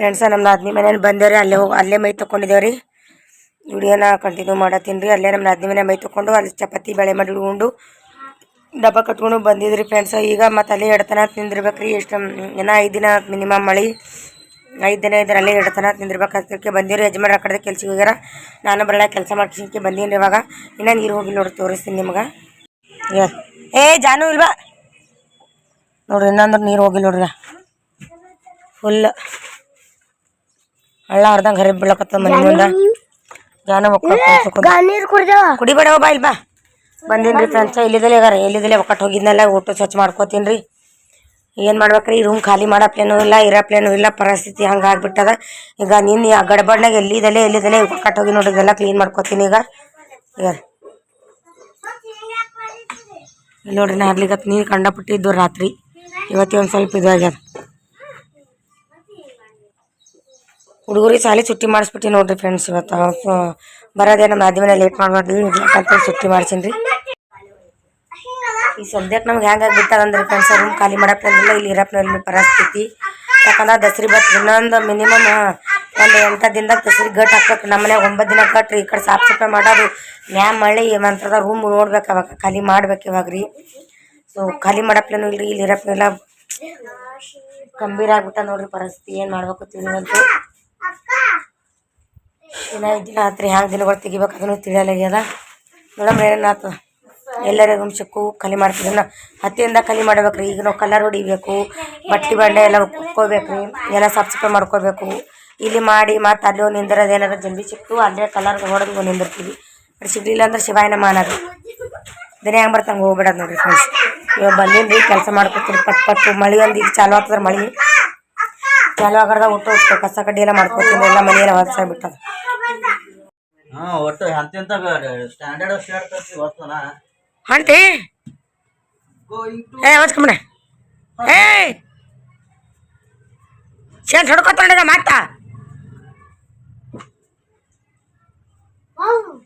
Friends ನಮ್ಮ ನಾದ್ನಿ ಮನೇಲಿ ಬಂದೇವ್ರಿ, ಅಲ್ಲೇ ಹೋಗಿ ಅಲ್ಲೇ ಮೈ ತೊಗೊಂಡಿದ್ದೇವ್ರಿ ವಿಡಿಯೋನ ಕಂಟಿನ್ಯೂ ಮಾಡತ್ತೀನಿ ರೀ ಅಲ್ಲೇ ನಮ್ಮ ನಾದ್ನಿ ಮನೆ ಮೈ ತೊಗೊಂಡು ಅಲ್ಲಿ ಚಪಾತಿ ಬೆಳೆ ಮಾಡಿ ಉಂಡು, ಡಬ್ಬ ಕಟ್ಕೊಂಡು ಬಂದಿದ್ರಿ ಫ್ರೆಂಡ್ಸ ಈಗ ಮತ್ತೆ ಅಲ್ಲೇ ಎಡತನ ತಿಂದಿರ್ಬೇಕು ರೀ ಎಷ್ಟು ಏನೋ ಐದು ದಿನ ಮಿನಿಮಮ್ ಮಳೆ. ಐದು ದಿನ ಇದ್ರೆ ಅಲ್ಲೇ ಎಡತನ ತಿಂದಿರ್ಬೇಕು ಅದಕ್ಕೆ ಬಂದಿರಿ ಯಜಮಾನ ಆ ಕಡೆ ಕೆಲ್ಸಕ್ಕೆ ಹೋಗ್ಯಾರ. ನಾನು ಬರಲ್ಲ, ಕೆಲಸ ಮಾಡ್ಕೊಂಡ್ಕೆ ಬಂದೀನಿ ಇವಾಗ. ಇನ್ನೂ ನೀರು ಹೋಗಿ ನೋಡಿ ತೋರಿಸ್ತೀನಿ ನಿಮ್ಗೆ. ಏ- ಜಾನು ಇಲ್ವಾ? ನೋಡ್ರಿ ಇನ್ನೊಂದ್ರೆ ನೀರು ಹೋಗಿಲ್ಲ ನೋಡ್ರಿ. ಫುಲ್ ಹಳ್ಳ ಹರ್ದಂಗೆ ಹರಿ ಬೀಳಕತ್ತ ಮನೆ ಮುಂದೆ? ಕುಡ್ದೇವ? ಕುಡಿಬೇಡ ಬಾ ಇಲ್ಲಿ ಬಾ. ಬಂದೀನಿ ರೀ ಫ್ರೆಂಡ್ಸ ಎಲ್ಲಿದಲ್ಲೇ ಅಗಾರ ಎಲ್ಲಿದಲ್ಲೇ ಒಕ್ಕಟ್ಟು ಹೋಗಿದ್ನಲ್ಲ ಊಟ ಸ್ವಚ್ಛ ಮಾಡ್ಕೋತೀನಿ ಏನು ಮಾಡ್ಬೇಕ್ರಿ? ರೂಮ್ ಖಾಲಿ ಮಾಡೋ ಪ್ಲೇನು ಇಲ್ಲ ಇರೋ ಪ್ಲೇನು ಇಲ್ಲ ಪರಿಸ್ಥಿತಿ ಹಂಗೆ ಆಗ್ಬಿಟ್ಟದ. ಈಗ ನಿನ್ನ ಗಡಬಡ್ನಾಗ ಎಲ್ಲಿದಲೇ ಎಲ್ಲಿದಲ್ಲೇ ಒಕ್ಕಟ್ಟು ಹೋಗಿ ನೋಡಿ ಇದೆಲ್ಲ ಕ್ಲೀನ್ ಮಾಡ್ಕೋತೀನಿ ಈಗ. ಈಗ. ನೋಡ್ರಿ ನಾ ಹರ್ಲಿಗತ್ ನೀರು ಕಂಡಪಟ್ಟಿದ್ದು ರಾತ್ರಿ. ಇವತ್ತಿ ಒಂದು ಸ್ವಲ್ಪ ಇದಾಗ್ಯದ ಹುಡುಗರಿಗೆ ಸಾಲಿ ಚುಟ್ಟಿ ಮಾಡಿಸ್ಬಿಟ್ಟು ನೋಡ್ರಿ ಫ್ರೆಂಡ್ಸ್ ಇವತ್ತು. ಬರೋದೇ ನಮ್ಮ ಆದ್ಮೇಲೆ ಲೇಟ್ ಮಾಡ್ಬಾರ್ದು. ಅಂತ ಸುಟ್ಟಿ ಮಾಡ್ಸೀನಿ ರೀ ಈ ಸದ್ಯಕ್ಕೆ ನಮ್ಗೆ ಅಂದ್ರೆ ಫ್ರೆಂಡ್ಸ್ ರೂಮ್ ಖಾಲಿ ಮಾಡಪ್ಪಿಲ್ಲ ಇಲ್ಲಿ ಇರಪ್ಪಿಲ್ಲ ಪರಿಸ್ಥಿತಿ. ಯಾಕಂದ್ರೆ ದಸರಿ ಬತ್. ಇನ್ನೊಂದು ಮಿನಿಮಮ್ ಒಂದು ಎಂಟು ದಿನದಾಗ ದಸರಿ ಗಟ್ ಹಾಕ್ಬೇಕು. ನಮ್ಮ ಮನೆಗೆ ಒಂಬತ್ತು ದಿನ ಕಟ್ರಿ ಈ ಕಡೆ ಸಾಫ್ ಸಫಾಯಿ ಮಾಡೋದು. ಮ್ಯಾಮ್ ಮಳೆ ಮಂತ್ರದ ರೂಮ್ ನೋಡ್ಬೇಕು ಅವಾಗ. ಖಾಲಿ ಮಾಡ್ಬೇಕು ಇವಾಗ ರೀ. ಸೊ, ಖಾಲಿ ಮಾಡಪ್ಲೇನು ಇಲ್ರಿ. ಇಲ್ಲಿ ಇರಪ್ಪಿಲ್ಲ ಗಂಭೀರ ಆಗ್ಬಿಟ್ಟ ನೋಡ್ರಿ ಪರಿಸ್ಥಿತಿ. ಏನು ಮಾಡ್ಬೇಕು ತಿಳಿದಂತು ಐದು ದಿನ ಆತ್ರಿ ಹ್ಯಾಂಗೆ ದಿನಗಳು ತೆಗಿಬೇಕು ಅದನ್ನು ತಿಳಿಯಲಾಗ್ಯದ. ನೋಡಮ್ರಿ ಏನಾಗ್ತದ ಎಲ್ಲರ ರೂಮ್ ಕಲಿ ಮಾಡ್ತೀವಿ. ಮಾಡ್ತಿದ್ದ ಹತ್ತಿಯಿಂದ ಕಲಿ ಮಾಡ್ಬೇಕ್ರಿ. ಈಗ ನಾವು ಕಲರ್ ಹೊಡಿಬೇಕು, ಬಟ್ಟೆ ಬಂಡೆ ಎಲ್ಲ ಕುಕ್ಕೋಬೇಕ್ರಿ ಎಲ್ಲ ಸಾಫ್ ಸಫಾಯಿ ಮಾಡ್ಕೋಬೇಕು. ಇಲ್ಲಿ ಮಾಡಿ ಮತ್ತೆ ಅಲ್ಲಿ ಹೋಗಿ ನಿಂದಿರೋದು ಏನಾರ ಜಲ್ದಿ ಸಿಕ್ತು, ಅಲ್ಲೇ ಕಲರ್ ಹೊಡೆದು ನಿಂದಿರ್ತೀವಿ. ಅದು ಸಿಗ್ಲಿಲ್ಲ ಅಂದ್ರೆ ಶಿವಾಯಿನ ಮಾನದು ದಿನ ಹೆಂಗೆ ಬರ್ತಂಗೆ ಹೋಗ್ಬೇಡ ನೋಡ್ರಿ ಫ್ರೆಂಡ್ಸ್ ಇವಾಗ ಬಂದೀನಿ ಕೆಲಸ ಮಾಡ್ಕೊತೀರಿ, ಪಟ್ ಪಟ್ಟು ಮಳೆ ಒಂದು ಈಗ ಚಾಲು ಆಗ್ತದ್ರೆ ಮಳೆ. ಚಾಲು ಆಗಾರ್ದ ಒಟ್ಟು ಕಸ ಕಡ್ಡಿ ಎಲ್ಲ ಮಾಡ್ಕೊತೀನಿ ಎಲ್ಲ ಮನೆಯೆಲ್ಲ ಹೊಸ ಹೊಸಾಗ್ಬಿಟ್ಟದ ಹಾ ಒಟ್ಟು ಸ್ಟ್ಯಾಂಡರ್ಡ್ ಟು ಏ ಹೊಚ್ಕೊಂಬಿಡ ಏ! ಶೇಟ್ ಹೊಡ್ಕೊತಾಗ ಮಾತಾ?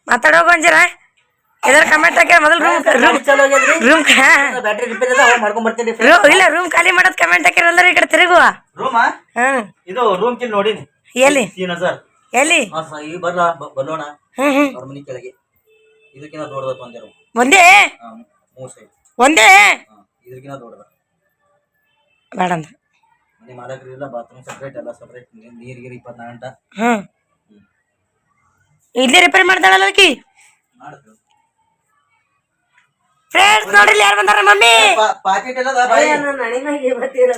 ಮಾತಾಡೋ ಅಂಜರ. ಇದರ ಕಮೆಂಟ್ ಹಾಕ್ಯಾರ ಮೊದಲು ರೂಮ್ ರೂಮ್ ಚಲೋ ರೂಮ್ ಬ್ಯಾಟ್ರಿ ರಿಪೇರ್ ಅದ ಹೋಗಿ ಮಾಡ್ಕೊಂಡ್ ಬರ್ತೀನಿ ರೂಮ್ ಇಲ್ಲ ರೂಮ್ ಖಾಲಿ ಮಾಡೋದು ಕಮೆಂಟ್ ಹಾಕಿರಲ್ಲ ಈ ಕಡೆ ತಿರುಗುವ. ರೂಮ್ ಹ್ಮ್. ಇದು ರೂಮ್ ಕಿಲ್ ನೋಡಿನಿ. ಎಲ್ಲಿ? ತೀನ್ ಹಜಾರ್ ಎಲ್ಲಿ? ಹಾ ಸ ಈ ಬರ್ಲ ಬಲ್ಲೋಣ ಅವ್ರ ಮನಿ ಕೆಳಗೆ. ಇದಕ್ಕಿಂತ ದೊಡ್ಡದ ಒಂದೇ ರೂಮ್ ಒಂದೇ? ಮೂರ್ ಸೈಡ್ ಒಂದೇ? ಇದಕ್ಕಿಂತ ದೊಡ್ಡದ ಬೇಡ ಅಂದ್ರೆ ಮನೆ ಮಾಲಕರು ಇಲ್ಲ ಬಾತ್ರೂಮ್ ಸಪ್ರೇಟ್ ಎಲ್ಲ ಸಪ್ರೇಟ್ ನೀರ್ ಗೀರ್ ಇಪ್ಪತ್ನಾಲ್ಕು ಗಂಟೆ. ಇಲ್ಲೇ ರಿಪೇರ್ ಮಾಡ್ತಾಳಲ್ಲ ಆಕಿ? ಮಾಡ್ತೀವಿ ಫ್ರೆಂಡ್ಸ್ ನೋಡಿ ಯಾರು ಬಂದಾರ ಮಮ್ಮಿ ಪಾಕೆಟ್ ಎಲ್ಲ ಅದ ಬಾಯಿ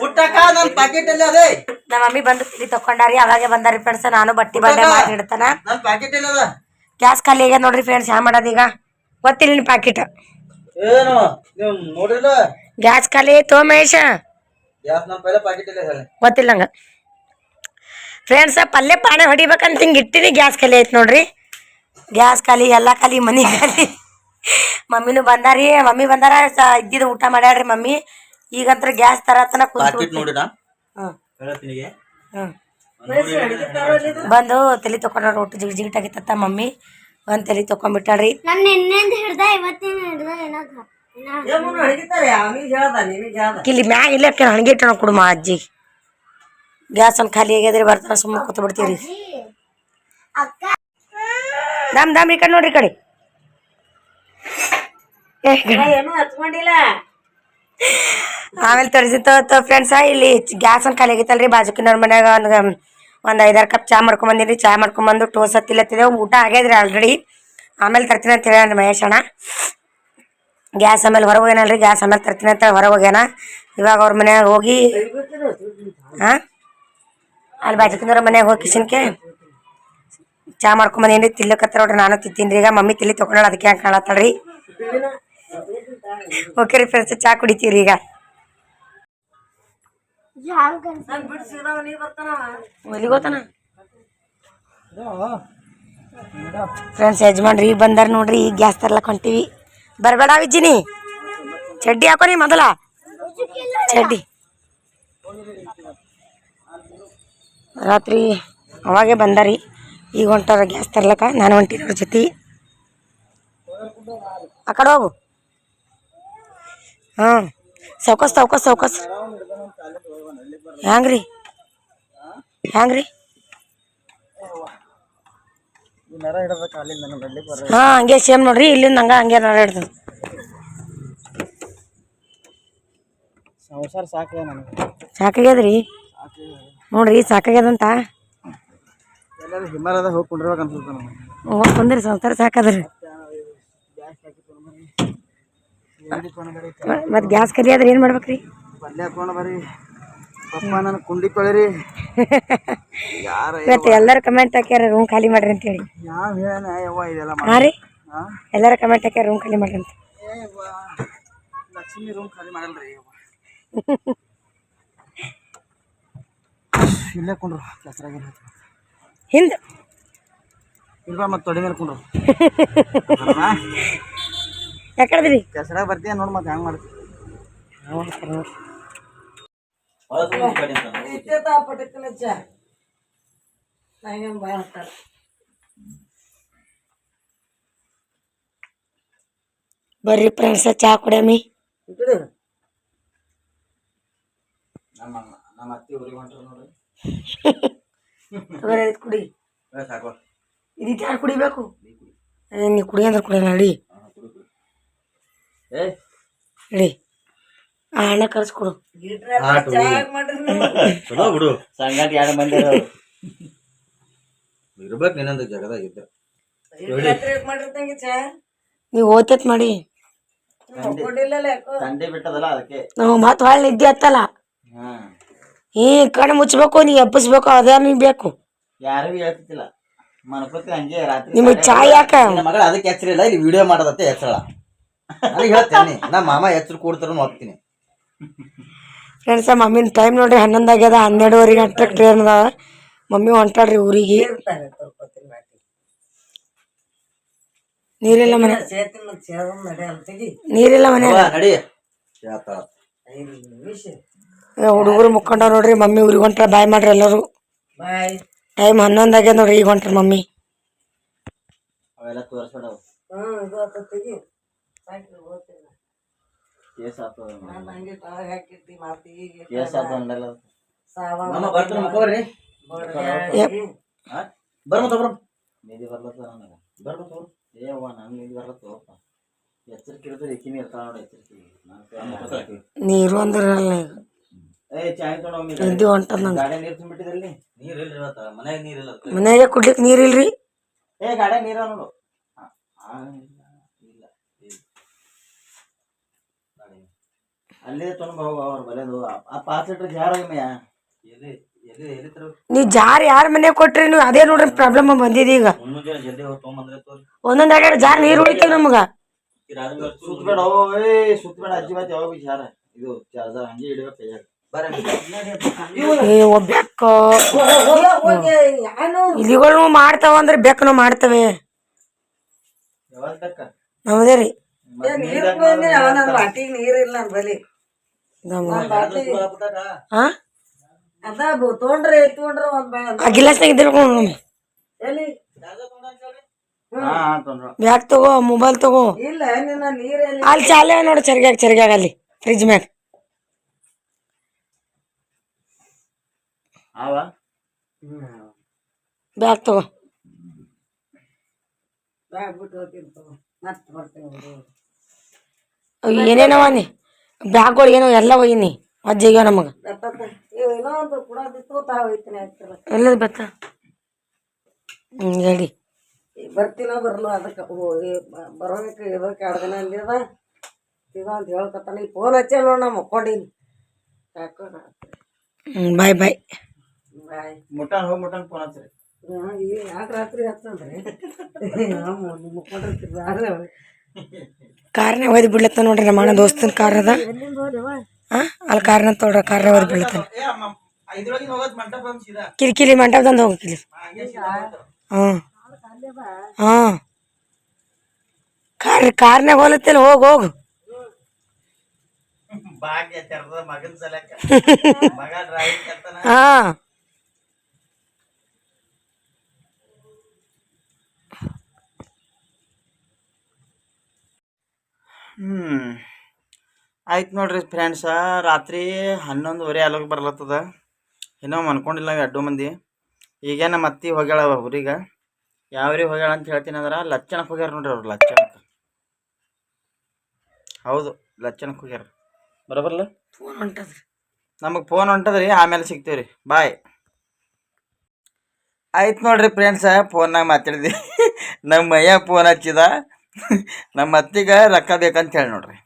ಪುಟ್ಟಕ್ಕ ನನ್ ಪಾಕೆಟ್ ಎಲ್ಲ ಅದೇ. ನಮ್ಮ ಮಮ್ಮಿ ಬಂದು ಇಲ್ಲಿ ತಕೊಂಡಾರಿ ಅವಾಗೆ ಬಂದಾರಿ ಫ್ರೆಂಡ್ಸ್ ನಾನು ಬಟ್ಟಿ ಬಂಡೆ ಮಾಡಿ ಇಡ್ತಾನ ನನ್ ಪ್ಯಾಕೆಟ್ ಎಲ್ಲ ಅದ. ಗ್ಯಾಸ್ ಖಾಲಿ ಆಗ್ಯದ ನೋಡ್ರಿ ಫ್ರೆಂಡ್ಸ್ ಹ್ಯಾಂಗ ಮಾಡೋದು ಈಗ? ಗೊತ್ತಿಲ್ಲ ನಿನ್ ಪ್ಯಾಕೆಟ್ ಏನು ನೋಡ್ರಿಲ್ಲ ಗ್ಯಾಸ್ ಖಾಲಿ ಐತೋ ಮಹೇಶ. ಗ್ಯಾಸ್ ನನ್ ಪೈಲ ಪ್ಯಾಕೆಟ್ ಎಲ್ಲ ಹೇಳಿ ಗೊತ್ತಿಲ್ಲ ನಂಗೆ. ಫ್ರೆಂಡ್ಸ್ ಪಲ್ಯ ಪಾಣೆ ಹೊಡಿಬೇಕಂತ ಹಿಂಗೆ ಇಟ್ಟಿನಿ ಗ್ಯಾಸ್ ಖಾಲಿ ಐತೆ ನೋಡ್ರಿ. ಗ್ಯಾಸ್ ಖಾಲಿ ಎಲ್ಲ ಖಾಲಿ ಮನಿ ಖಾಲಿ. ಮಮ್ಮಿನೂ ಬಂದಾರಿ ಮಮ್ಮಿ ಬಂದಾರ ಇದ್ದಿದ್ ಊಟ ಮಾಡ್ಯಾರ್ರಿ ಮಮ್ಮಿ. ಈಗಂತ್ರ ಗ್ಯಾಸ್ ತರತನ ಕುಂತು ನೋಡಿನ ಬಂದು ತಲೆ ತಕೊಂಡ್ರ ರೊಟ್ಟಿ ಜಿಗ್ ಜಿಗಿಟ್ ಆಗಿತ್ತ ಮಮ್ಮಿ. ಒಂದ್ ತಲೆ ತಕೊಂಡ್ಬಿಟ್ಟಾಳ್ರಿ. ನಾನು ನಿನ್ನೆಂದ ಹಿಡ್ದ ಇವತ್ತಿನ ಹಿಡ್ದ ಏನಾಗ ಇಲ್ಲಿ ಮ್ಯಾಗ ಇಲ್ಲ ಹಣಗೆ ಇಟ್ಟಣ ಕುಡುಮ ಅಜ್ಜಿ. ಗ್ಯಾಸ್ ಒಂದು ಖಾಲಿ ಆಗ್ಯದ್ರಿ ಬರ್ತಾರ ಸುಮ್ಮನೆ ಕೂತ್ ಬಿಡ್ತೀವ್ರಿ ಅಕ್ಕ. ದಮ್ ದಮ್ ಈ ಕಡೆ ನೋಡ್ರಿ ಕಡೆ. ಏ, ಈ ಕಡೆ. ಆಮೇಲೆ ತರಿಸಿತ್ತು ಫ್ರೆಂಡ್ಸ ಇಲ್ಲಿ ಗ್ಯಾಸ್ ಒಂದು ಖಾಲಿ ಆಗಿತ್ತಲ್ರಿ ಬಾಜುಕಿನವ್ರ ಮನ್ಯಾಗ ಒಂದು ಒಂದು ಐದಾರು ಕಪ್ ಚಾ ಮಾಡ್ಕೊಂಬಂದಿರಿ ಚಾ ಮಾಡ್ಕೊಂಬಂದು ಟೋಸ್ ಹತ್ತಿಲತ್ತಿದ್ದೇವೆ ಊಟ ಆಗ್ಯದ್ರಿ ಆಲ್ರೆಡಿ ಆಮೇಲೆ ತರ್ತೀನಿ ಅಂತ ಹೇಳಿ ಮಹೇಶ್ ಅಣ್ಣ. ಗ್ಯಾಸ್ ಆಮೇಲೆ ಹೊರಗೆ ಹೋಗ್ಯಾನಲ್ರಿ ಗ್ಯಾಸ್ ಆಮೇಲೆ ತರ್ತೀನಿ ಅಂತ ಹೊರಗೆ ಹೋಗ್ಯಾನ. ಇವಾಗ ಅವ್ರ ಮನ್ಯಾಗ ಹೋಗಿ ಹಾಂ ಅಲ್ಲಿ ಬಾಜುಕಿನವ್ರ ಮನ್ಯಾಗ ಹೋಗಿ ಕಿಶನ್ಕೆ ಚಾ ಮಾಡ್ಕೊಂಬಂದೇನ್ರಿ ತಿಲ್ಲಕತ್ತಾರ ನೋಡ್ರಿ ನಾನು ತಿಂತೀನಿ ಈಗ. ಮಮ್ಮಿ ತಿಲ್ಲಿ ತೊಗೊಂಡಾಳ ಅದಕ್ಕೆ ಹಂಗೆ ಕಾಣತ್ತಾಳ್ರಿ. ಓಕೆ ರೀ ಫ್ರೆಂಡ್ಸ್ ಚಾ ಕುಡಿತೀವ್ರಿ ಈಗ. ಎಲ್ಲಿಗೋತಾನ ಫ್ರೆಂಡ್ಸ್ ಯಜಮಾನ್ರಿ ಈಗ ಬಂದಾರ ನೋಡ್ರಿ ಈಗ ಗ್ಯಾಸ್ ತರ್ಲಕ್ ಹೊಂಟಿವಿ. ಬರಬೇಡ ವಿಜ್ಜಿನಿ. ಚಡ್ಡಿ ಹಾಕೋ ನೀ ಮೊದಲ. ಚಡ್ಡಿ. ರಾತ್ರಿ ಅವಾಗೆ ಬಂದಾರಿ. ಈಗ ಹೊಂಟಾರ ಗ್ಯಾಸ್ ತರ್ಲಕ್ಕ ನಾನು ಹೊಂಟಿನಿ ಅವ್ರ ಜೊತೆ. ಆ ಕಡೆ ಹೋಗು. ಹಾಂ. ಸೌಕಸ್ ಸೌಕಸ್ ಸೌಕಸ್. ಹ್ಯಾಂಗ್ರಿ? ಹ್ಯಾಂಗ್ರಿ? ಹಾಂ ಹಂಗೆ ಸೇಮ್ ನೋಡ್ರಿ ಇಲ್ಲಿಂದ ಹಂಗ ಹಂಗೆ ನರ ಹಿಡ್ದು. ಸಂಸಾರ ಸಾಕಾಗ್ಯದ್ರಿ. ನೋಡ್ರಿ ಸಾಕಾಗ್ಯದಂತ. ಎಲ್ಲರೂ ಹಿಮಾಲಯದಾಗ ಹೋಗಿ ಕುಂಡಿರ್ಬೇಕು ಅನ್ಸುತ್ತೆ ನಮಗೆ. ಹೋಗ್ ಬಂದ್ರಿ ಸಂಸಾರ ಸಾಕದ್ರಿ. ಮತ್ತೆ ಗ್ಯಾಸ್ ಕರಿ ಆದ್ರೆ ಏನು ಮಾಡ್ಬೇಕ್ರಿ? ಪಲ್ಯ ಬರ್ರಿ. ಬರೀ ಪಪ್ಪ ನನ್ನ ಕುಂಡಿ ತೊಳಿರಿ ಇವತ್ತು ಎಲ್ಲರೂ ಕಮೆಂಟ್ ಹಾಕ್ಯಾರ ರೂಮ್ ಖಾಲಿ ಮಾಡ್ರಿ ಅಂತೇಳಿ ಯಾವ ಹೇಳ ಯವ್ವ ಇದೆಲ್ಲ ಹಾಂ ರೀ. ಎಲ್ಲರೂ ಕಮೆಂಟ್ ಹಾಕ್ಯಾರ ರೂಮ್ ಖಾಲಿ ಮಾಡ್ರಿ ಅಂತ. ಲಕ್ಷ್ಮಿ ರೂಮ್ ಖಾಲಿ ಮಾಡಲ್ರಿ ಯವ್ವ. ಇಲ್ಲೇ ಕೊಂಡ್ರು ಕೆಸರಾಗ ಹಿಂದೆ. ಇಲ್ವಾ ಮತ್ತೆ ತೊಡಿ ಮೇಲೆ ಕುಂಡ್ರು. ಯಾಕಡ್ದ್ರಿ ಕೆಸರಾಗ ಬರ್ತೀಯ ನೋಡಿ ಮತ್ತೆ ಹೆಂಗೆ ಮಾಡ್ತೀವಿ ಬರ್ರಿ ಫ್ರೆಂಡ್ಸ ಚಾ ಕುಡಿಯಮ್ಮಿ ನಮ್ಮ ನಮ್ಮ ಅತ್ತಿ ಊರಿಗೆ ಹೊಂಟ್ರ ನೋಡ್ರಿ. ಕುಡಿ. ಏ, ಸಾಕು. ಇದಕ್ಕೆ ಯಾರು ಕುಡಿಬೇಕು? ಏ ನೀ ಕುಡಿ ಅಂದ್ರೆ ಕುಡಿಯಲ್ಲ ಏ. ನಡಿ ಆ ಅಣ್ಣ ಕರ್ಸ್ಕೊಡು ಚಲೋ ಬಿಡು. ಸಂಗಾಟ ಎರಡು ಮಂದಿ ಇರ್ಬೇಕು ನಿನ್ನೊಂದು ಜಗದಾಗ ಇದ್ದ. ನೀವು ಮಾಡಿ. ತಂದೆ ಬಿಟ್ಟದಲ್ಲ ಅದಕ್ಕೆ. ನಾವು ಮತ್ತೆ ಹೊಳ್ಳಿ ನಿದ್ದೆ ಹತ್ತಲ್ಲ. ಹಾ. ಈ ಕಣ್ಣು ಮುಚ್ಚಬೇಕು ನೀ ಎಬ್ಬಿಸ್ಬೇಕು ಅದೇ ನೀನ್ ಬೇಕು. ಯಾರು ಹೇಳ್ತಿಲ್ಲ ಮನಪತಿ ಹಂಗೆ ರಾತ್ರಿ ನಿಮಗೆ ಚಾ ಯಾಕ? ನನ್ನ ಮಗಳ ಅದಕ್ಕೆ ಹೆಸರಿಲ್ಲ ಇಲ್ಲಿ ವಿಡಿಯೋ ಮಾಡೋದತ್ತೆ ಹೆಸರ ನನಗೆ ಹೇಳ್ತೇನೆ ನಮ್ಮ ಮಾಮ ಹೆಸರು ಕೂಡ್ತಾರ ಹೋಗ್ತೀನಿ. ಫ್ರೆಂಡ್ಸ ಮಮ್ಮಿನ ಟೈಮ್ ನೋಡ್ರಿ ಹನ್ನೊಂದು ಆಗ್ಯದ ಹನ್ನೆರಡುವರೆಗೆ ಗಂಟೆ ಟ್ರೈನ್ ಅದ ಮಮ್ಮಿ ಹೊಂಟಾಳ್ರಿ ಊರಿಗೆ. ನೀರಿಲ್ಲ ಮನೆ. ನೀರಿಲ್ಲ ಮನೆ. ನಡಿ. ಹೇಳ್ತಾಳ ಹುಡುಗರು ಮುಕ್ಕೊಂಡವ್ ನೋಡ್ರಿ ಮಮ್ಮಿ ಊರಿಗೆ ಹೊಂಟ್ರ ಬಾಯ್ ಮಾಡ್ರಿ ಎಲ್ಲರೂ. ಟೈಮ್ ಹನ್ನೊಂದು ಆಗ್ಯದ ನೋಡ್ರಿ ಈಗ ಹೊಂಟ್ರಿ ಮಮ್ಮಿ. ನೀರು ಅಂದ್ರಲ್ಲ ಈಗ. ನಿದ್ದೆ ಹೊಂಟದ ನಂಗೆ ಗಾಡಿ ನೀರು ಇಲ್ರಿ ಕುಡ್ಲಿಕ್ಕೆ ಏ ಗಾಡಿ ನೀರ ನೋಡು. ಅಲ್ಲೇ ತೊಗೊಂಡು ಹೋಗು ಅವ್ರ ಬಲೆದು ಆ- ಪಾಸ್ ಲೀಟರ್ ಜಾರ್ ಮಯ್ಯ ಎಲ್ಲಿ ಎಲ್ಲಿ ಎಲ್ಲಿ ನೀ ಜಾರ್ ಯಾರ ಮನೆ ಕೊಟ್ರಿ ನೀವು ಅದೇ ನೋಡ್ರಿ ಪ್ರಾಬ್ಲಮ್ ಬಂದಿದೆ ಈಗ ಒಂದೊಂದ್ ಎರಡು ಜಾರ್ ನೀರು ಉಳಿತೀವಿ ನಮ್ಗ ಸುತ್ತಬೇಡ ಸುತ್ತಬೇಡ ಅಜ್ಜಿ ಮತ್ತೆ ಯಾವಾಗ ಇದು ಚಾರ್ಜರ್ ಹಂಗೆ ಇಡಬೇಕು ಕೈಯಾಗ ಏ ಬೆಕ್ಕ. ಇಲಿಗಳು ಮಾಡ್ತಾವ ಅಂದ್ರೆ ಬೆಕ್ಕನು ಮಾಡ್ತವೆ. ನಮ್ಮದೇ ರೀ. ನೀರಿಲ್ಲ ಬಲಿ ಗಿಲಾಸ್ನಾಗ ಬ್ಯಾಗ್ ತಗೋ ಮೊಬೈಲ್ ತಗೋ. ಇಲ್ಲ ನಿನ್ನ ನೀರ್ ಅಲ್ಲಿ ಚಾಲೆ ನೋಡಿ ಚರ್ಗ್ಯಾಗ ಚರ್ಗ್ಯಾಗ ಅಲ್ಲಿ. ಫ್ರಿಜ್ ಮ್ಯಾಗ. ಅವ? ಬ್ಯಾಗ್ ತಗೋ. ಬ್ಯಾಗ್ಬಿಟ್ಟು ಹೋಗ್ತೀನಿ ತಗೋ. ಮತ್ತೆ ಬರ್ತೀನಿ ಏನೇನವ ನೀ? ಬ್ಯಾಗ್ಗಳು ಏನೋ ಎಲ್ಲ ಒಯ್ಯಿನಿ. ಅಜ್ಜಿಗೆ ನಮಗೆ. ಎಲ್ಲ ಬತ್ತ ಏನೋ ಒಂದು ಕುಡದಿತ್ತು ತಾ ಹೋಯ್ತೀನಿ ಆಗ್ತಿಲ್ಲ ಎಲ್ಲದ ಬೆತ್ತ? ಹ್ಮ್ ಹೇಳಿ. ಬರ್ತೀನೋ ಬರ್ಲೋ ಅದಕ್ಕೆ. ಬರೋದಕ್ಕೆ ಇರೋಕೆ ಎರಡು ದಿನ ಅಂದಿದ ಇದು ಅಂತ ಹೇಳ್ಕತ್ತಾನ ಈ ಫೋನ್ ಹಚ್ಚಿ ನೋಡಿ ನಾ ಮಕ್ಕೊಂಡಿನಿ. ಬಾಯ್ ಬಾಯ್ ಬಾಯ್ ಮುಟ್ಟಾನ್ ಹೋಗಿ ಮುಟ್ಟಾನ್ ಫೋನ್ ಹಚ್ಚಿರಿ. ಈ ಯಾಕೆ ರಾತ್ರಿ ಹಚ್ಚಂದ್ರಿ ಮುಕ್ಕೊಂಡಿರ್ತೀವಿ ಯಾರು ಕಾರ್ನೇ ಒಯ್ದು ಬಿಡ್ಲತ್ತ ನೋಡ್ರಿ ನಮ್ಮ ಅಣ್ಣ ದೋಸ್ತನ ಕಾರ್ ಅದ ಹಾಂ ಅಲ್ಲಿ ಕಾರ್ನ ತೊಡ್ರಿ ಕಾರ್ನ ಒಯ್ದು ಸೀದಾ. ಕಿರಿಕಿರಿ ಮಂಟಪದಂದು ಹೋಗಕ್ಕಿಲ್ಲ ಹಂಗೆ ಹಾಂ. ಹಾ. ಕಾರ್ ಕಾರ್ನಾಗ ಹೋಲತ್ತಿಲ್ಲ ಹೋಗಿ ಹೋಗು. ಭಾಗ್ಯ ತೆರೆದ ಮಗನ ಸಲಕ ಮಗ ಡ್ರೈವಿಂಗ್ ಕಲ್ತಾನ. ಹಾ. ಹ್ಮ್. ಆಯ್ತು ನೋಡ್ರಿ ಫ್ರೆಂಡ್ಸ ರಾತ್ರಿ ಹನ್ನೊಂದುವರೆ ಅಲ್ಲಿಗೆ ಬರ್ಲತ್ತದ. ಏನೋ ಮನ್ಕೊಂಡಿಲ್ಲ ನಾವು ಎರಡು ಮಂದಿ. ಈಗ ನಮ್ಮ ಅತ್ತಿ ಹೋಗ್ಯಾಳ ಊರಿಗೆ. ಯಾವ್ರಿಗೆ ಹೋಗ್ಯಾಳ ಅಂತ ಹೇಳ್ತೀನಿ ಅಂದ್ರೆ ಲಚ್ಚಣಕ್ಕೆ ಹೋಗ್ಯಾರ ನೋಡ್ರಿ ಅವ್ರು ಲಚ್ಚಣಕ್ಕೆ ಹೌದು ಲಚ್ಚಣಕ್ಕೆ ಹೋಗ್ಯಾರ. ಬರಬರ್ಲ? ಫೋನ್ ಹೊಂಟದ್ರಿ. ನಮಗೆ ಫೋನ್ ಹೊಂಟದ್ರಿ ಆಮೇಲೆ ಸಿಗ್ತೀವಿ ರೀ ಬಾಯ್ ಆಯ್ತು ನೋಡ್ರಿ ಫ್ರೆಂಡ್ಸ ಫೋನ್ನಾಗ ಮಾತಾಡಿದ್ವಿ ನಮ್ಮ ಮಯ್ಯ ಫೋನ್ ಹಚ್ಚಿದ. ನಮ್ಮ ಅತ್ತಿಗೆ ರೊಕ್ಕ ಬೇಕಂತ ಹೇಳಿ ನೋಡ್ರಿ.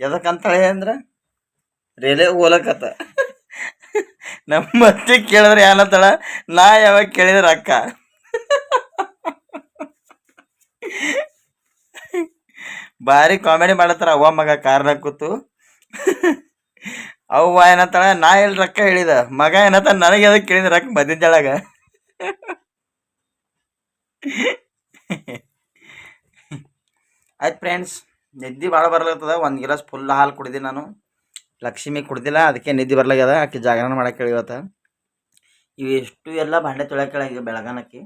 ಎದಕ್ಕಂತಾಳೆ ಅಂದ್ರೆ? ರೇಲೆ ಹೋಲಕತ್ತ. ನಮ್ಮ ಅತ್ತಿ ಕೇಳಿದ್ರೆ ಏನಂತಾಳ ನಾ ಯಾವಾಗ ಕೇಳಿದ್ರೆ ರೊಕ್ಕ? ಭಾರಿ ಕಾಮಿಡಿ ಮಾಡತ್ತಾರ ಅವ್ವ ಮಗ ಕಾರ್ನ ಕೂತು. ಅವ್ವ ಏನತ್ತಳ ನಾ ಎಲ್ಲಿ ರೊಕ್ಕ ಹೇಳಿದ? ಮಗ ಏನತ್ತ ನನಗೆ ಅದಕ್ಕೆ ಕೇಳಿದ ರೊಕ್ಕ ಮದ್ದಿದ್ದಾಳಾಗ ಆಯ್ತು ಫ್ರೆಂಡ್ಸ್ ನಿದ್ದೆ ಭಾಳ ಬರ್ಲತ್ತದ ಒಂದು ಗಿಲಾಸ್ ಫುಲ್ ಹಾಲು ಕುಡಿದೆ ನಾನು. ಲಕ್ಷ್ಮಿ ಕುಡ್ದಿಲ್ಲ ಅದಕ್ಕೆ ನಿದ್ದೆ ಬರ್ಲಾಗ್ಯದ. ಆಕೆ ಜಾಗರಣ ಮಾಡಕ್ಕೆ ಹೇಳಿವತ್ತ ಇವೆಷ್ಟು ಎಲ್ಲ ಭಾಂಡೆ ಕೇಳ ಈಗ ಬೆಳಗಾನಕ್ಕೆ.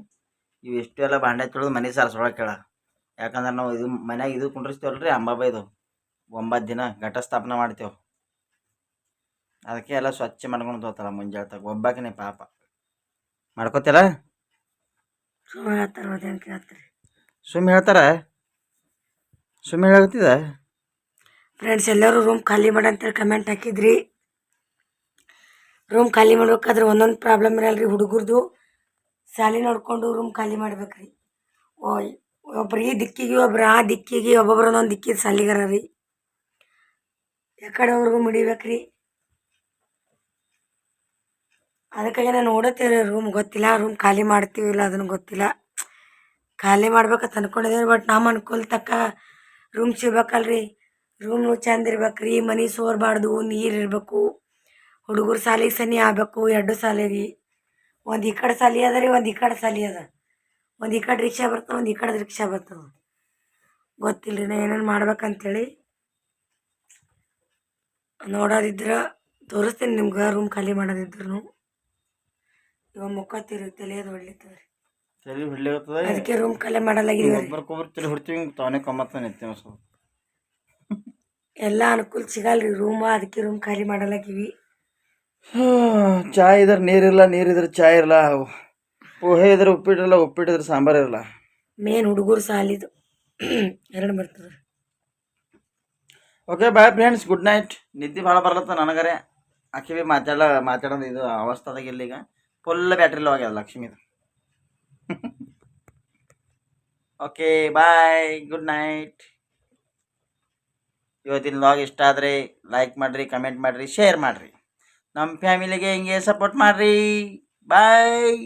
ಇವೆಷ್ಟು ಎಲ್ಲ ಭಾಂಡೆ ತೊಳೆದು ಮನೆ ಸಾರಿಸೋಳಕ್ಕೆ ಕೇಳ ಯಾಕಂದ್ರೆ ನಾವು ಇದು ಮನ್ಯಾಗ ಇದು ಕುಂಡ್ರಿಸ್ತೇವಲ್ರಿ ಅಂಬಾಬೈದು ಒಂಬತ್ತು ದಿನ ಘಟ ಸ್ಥಾಪನೆ ಮಾಡ್ತೇವೆ. ಅದಕ್ಕೆ ಎಲ್ಲ ಸ್ವಚ್ಛ ಮಾಡ್ಕೊಂಡು ತೋತಲ್ಲ ಮುಂಜಾನೆ ಒಬ್ಬಾಕಿನ ಪಾಪ. ಮಾಡ್ಕೋತೀರ? ಸುಮ್ಮ ಹೇಳ್ತಾರ? ಸುಮ್ಮನೆ ಹೇಳ್ತಾರ ಫ್ರೆಂಡ್ಸ್ ಎಲ್ಲರೂ ರೂಮ್ ಖಾಲಿ ಮಾಡಿ ಅಂತೇಳಿ ಕಮೆಂಟ್ ಹಾಕಿದ್ರಿ. ರೂಮ್ ಖಾಲಿ ಮಾಡ್ಬೇಕಾದ್ರೆ ಒಂದೊಂದು ಪ್ರಾಬ್ಲಮ್ ಇರಲ್ರಿ ಹುಡುಗರ್ದು. ಸಾಲಿ ನೋಡಿಕೊಂಡು ರೂಮ್ ಖಾಲಿ ಮಾಡ್ಬೇಕ್ರಿ. ಓ ಒಬ್ರು ಈ ದಿಕ್ಕಿಗೆ ಒಬ್ರು, ಆ ದಿಕ್ಕಿಗೆ ಒಬ್ಬೊಬ್ರು ಒಂದೊಂದು ದಿಕ್ಕಿಗೆ ಸಾಲಿಗಾರ ರೀ. ಯಾಕಡೆವರೆಗೂ ಮುಡಿಬೇಕ್ರಿ. ಅದಕ್ಕಾಗಿ ನಾನು ನೋಡತ್ತೇವ್ರಿ ರೂಮ್ ಗೊತ್ತಿಲ್ಲ ರೂಮ್ ಖಾಲಿ ಮಾಡ್ತೀವಿ ಇಲ್ಲ ಅದನ್ನು ಗೊತ್ತಿಲ್ಲ. ಖಾಲಿ ಮಾಡ್ಬೇಕಂತ ಅನ್ಕೊಂಡಿದ್ದೀವಿ ಬಟ್ ನಮ್ಮ ಅನುಕೂಲ ತಕ್ಕ ರೂಮ್ ಸಿಗ್ಬೇಕಲ್ರಿ ರೂಮು ಚಂದ ಇರ್ಬೇಕ್ರಿ, ಮನೆ ಸೋರ್ಬಾರ್ದು, ನೀರು ಇರಬೇಕು. ಹುಡುಗರು ಸಾಲಿಗೆ ಸನಿ ಆಗ್ಬೇಕು, ಎರಡು ಸಾಲಿಗೆ ಒಂದು ಈ ಕಡೆ ಸಾಲಿ ಅದ ರೀ, ಒಂದು ಈ ಕಡೆ ಸಾಲಿ ಅದ. ಒಂದು ಈ ಕಡೆ ರಿಕ್ಷಾ ಬರ್ತಾವ ಒಂದು ಈ ಕಡೆ ರಿಕ್ಷಾ ಬರ್ತಾವ ಗೊತ್ತಿಲ್ಲ ರೀ ನಾ ಏನೇನು ಮಾಡ್ಬೇಕಂತೇಳಿ. ನೋಡೋದಿದ್ರೆ ತೋರಿಸ್ತೀನಿ ನಿಮ್ಗೆ, ರೂಮ್ ಖಾಲಿ ಮಾಡೋದಿದ್ರು ಇವಾಗ ಮುಖತ್ತೀರಿ ತಲೆಯದು ಒಳ್ಳೆ ರೀ ತಲೆ ಹೊಡ್ಲಿಕತ್ತದ ಅದಕ್ಕೆ ರೂಮ್ ಖಾಲಿ ಮಾಡಲಾಗಿದೆ ರೀ ಒಬ್ಬರಿಗೊಬ್ರು ತಲೆ ಹೊಡ್ತೀವಿ ತಾನೇ ಕಮ್ಮತ್ತ ನಿಂತೀವಿ ಸ್ವಲ್ಪ. ಎಲ್ಲ ಅನುಕೂಲ ಸಿಗಲ್ರಿ ರೂಮ್ ಅದಕ್ಕೆ ರೂಮ್ ಖಾಲಿ ಮಾಡಲಾಗಿವಿ. ಚಾಯ್ ಇದ್ರೆ ನೀರಿಲ್ಲ ನೀರಿದ್ರೆ ಚಾಯ್ ಇರಲ್ಲ ಪೋಹೆ ಇದ್ರೆ ಉಪ್ಪಿಟ್ಟಿರಲ್ಲ ಉಪ್ಪಿಟ್ಟಿದ್ರೆ ಸಾಂಬಾರು ಇರಲ್ಲ ಮೇನ್ ಹುಡುಗರು ಸಾಲಿದು. ಎರಡು ಬರ್ತದೆ. Okay bye friends good night ನಿದ್ದೆ ಭಾಳ ಬರ್ಲತ್ತ ನನಗರೆ. ಆಕೆ ಭೀ ಮಾತಾಡ ಮಾತಾಡೋದು ಇದು ಅವಸ್ಥಾದಾಗ ಇಲ್ಲ ಈಗ ಫುಲ್ ಬ್ಯಾಟ್ರಿ ಲೋ ಆಗ್ಯದ ಲಕ್ಷ್ಮೀದು. ಓಕೆ ಬಾಯ್ ಗುಡ್ ನೈಟ್ ಇವತ್ತಿನ ಲಾಗ್ ಇಷ್ಟ ಆದರೆ ಲೈಕ್ ಮಾಡಿರಿ ಕಮೆಂಟ್ ಮಾಡಿರಿ ಶೇರ್ ಮಾಡಿರಿ. ನಮ್ಮ ಫ್ಯಾಮಿಲಿಗೆ ಹಿಂಗೆ ಸಪೋರ್ಟ್ ಮಾಡಿರಿ. ಬಾಯ್